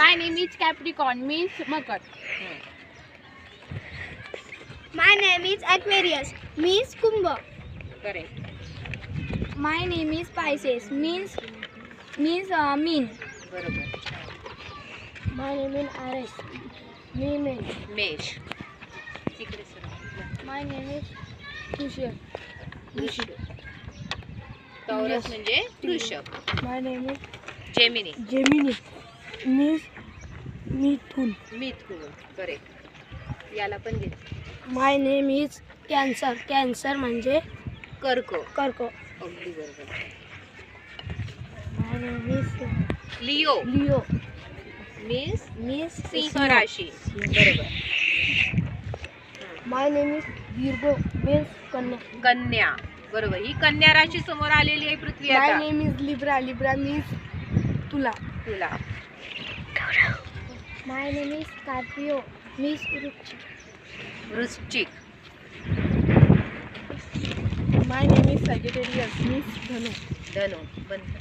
My name is Capricorn means Makar. My name is Aquarius means Kumbh. Correct my name is Pisces means means मीन बरोबर my name is Aries मी मेन मेष तिकडे sir my name is वृषभ Taurus म्हणजे वृषभ my name is Gemini Gemini means मिथुन मिथुन correct याला पण घे. My name is cancer. Cancer म्हणजे कर्क. कर्क. अगदी बरोबर. My name is Leo. Leo. Means means सिंह राशी बरोबर. My name is virgo means कन्या. कन्या. बरोबर. ही कन्या राशी समोर आलेली आहे पृथ्वी माय आता. Name is Libra. Libra means तुला. तुला. My name is Scorpio means वृक्ष वृश्चिक my name is Sagittarius means धनु धनु बंद